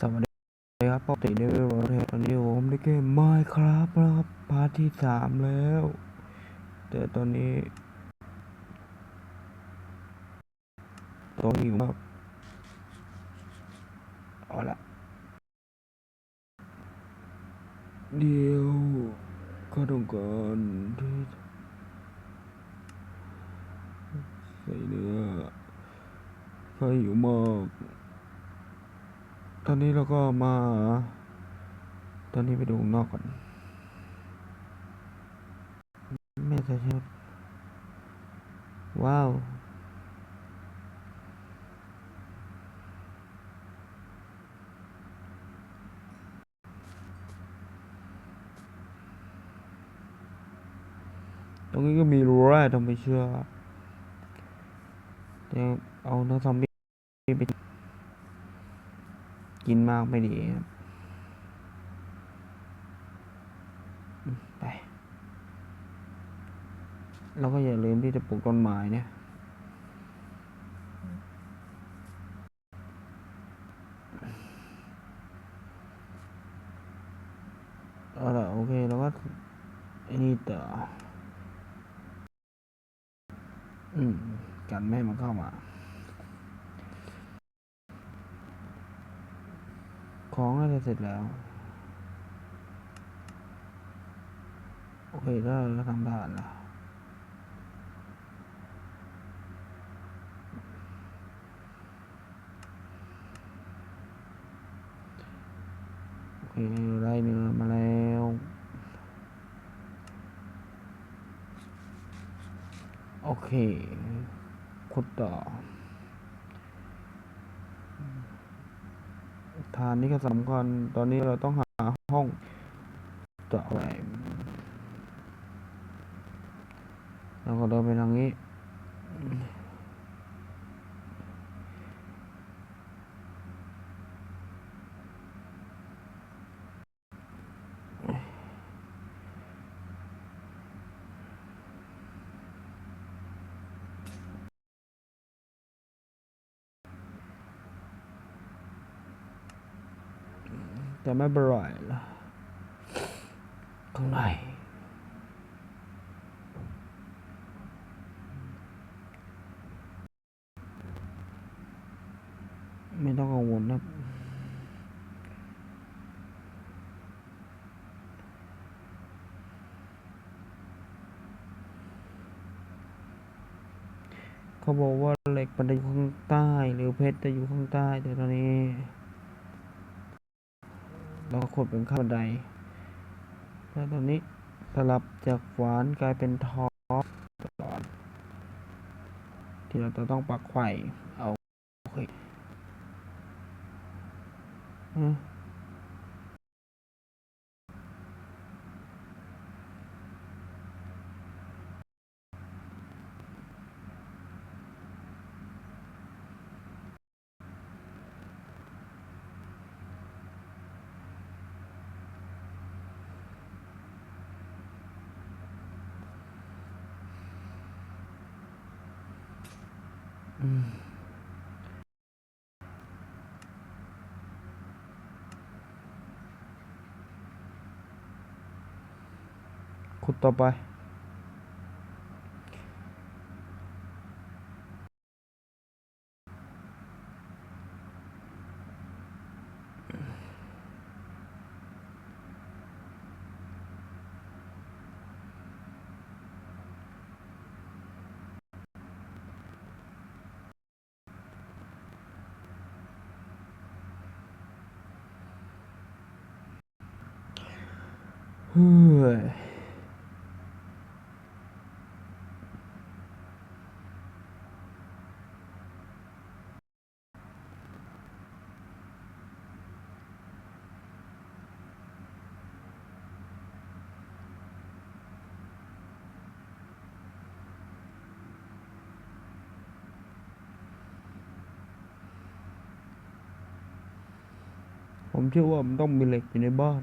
สวัสดีครับปกติเดวิลโรเทตอนนี้ผมได้เกมไมครับนะครับพาร์ทที่สามแล้ว แต่ตอนนี้ตัวหิวมากเอาละเดี๋ยวก็ต้องการที่ใส่เนื้อข้าหิวมาก ตอนนี้เราก็มา ตอนนี้ไปดูข้างนอกก่อนไม่ใช่ชุดว้าว ตรงนี้ก็มีรั้วต้องไมเชื่อ เดี๋ยวเอาเนื้อซอมบี้ไป กินมากไม่ดีครับไปแล้วก็อย่าลืมที่จะปลูกต้นไม้เนี่ยเอาละโอเคแล้วก็ไอ้นี่ต่ออืมกันไม่ให้มันเข้ามา ของน่าจะเสร็จแล้ว โอเคแล้วเราทำผ่านแล้วโอเคได้เนื้อมาแล้วโอเคขุดต่อ ทานนี่ก็สำคัญ ตอนนี้เราต้องหาห้องต่อไปแล้วก็เดินไปทางนี้ แต่ไม่เป็นไรละข้างในไม่ต้องกังวลนะเขาบอกว่าเหล็กมันจะอยู่ข้างใต้ หรือเพชรจะอยู่ข้างใต้แต่ตอนนี้ เราก็ขุดเป็นข้าวบันได แล้วตอนนี้สลับจากหวานกลายเป็นทองก่อนที่เราจะต้องปักไข่เอาโอเค ขุดต่อไป ผมเชื่อว่ามันต้องมีเหล็กอยู่ในบ้าน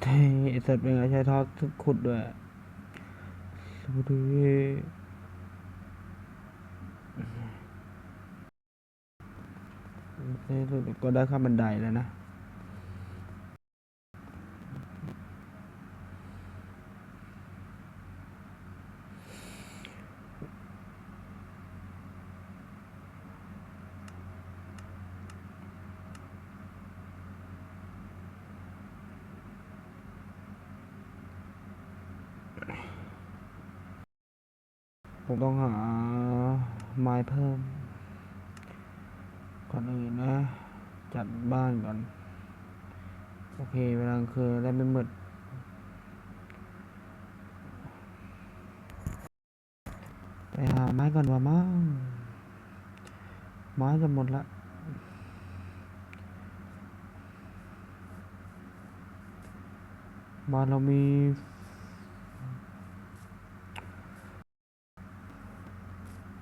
ฮ้ย ไอสัตว์เป็นไงใช้ท่อขุดด้วยสวัสดีก็ได้ข้ามบันไดแล้วนะ ผมต้องหาไม้เพิ่ม ก่อนอื่นนะ จัดบ้านก่อน โอเค เวลากลางคืนได้ไม่มืดไปหาไม้ก่อนว่ามั้งไม้จะหมดละบ้านเรามี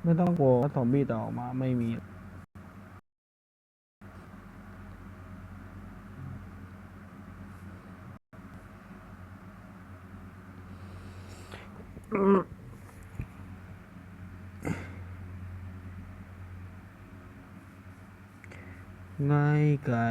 ไม่ต้องกลัวว่าซอมบี้จะออกมาไม่มี ง่ายไก่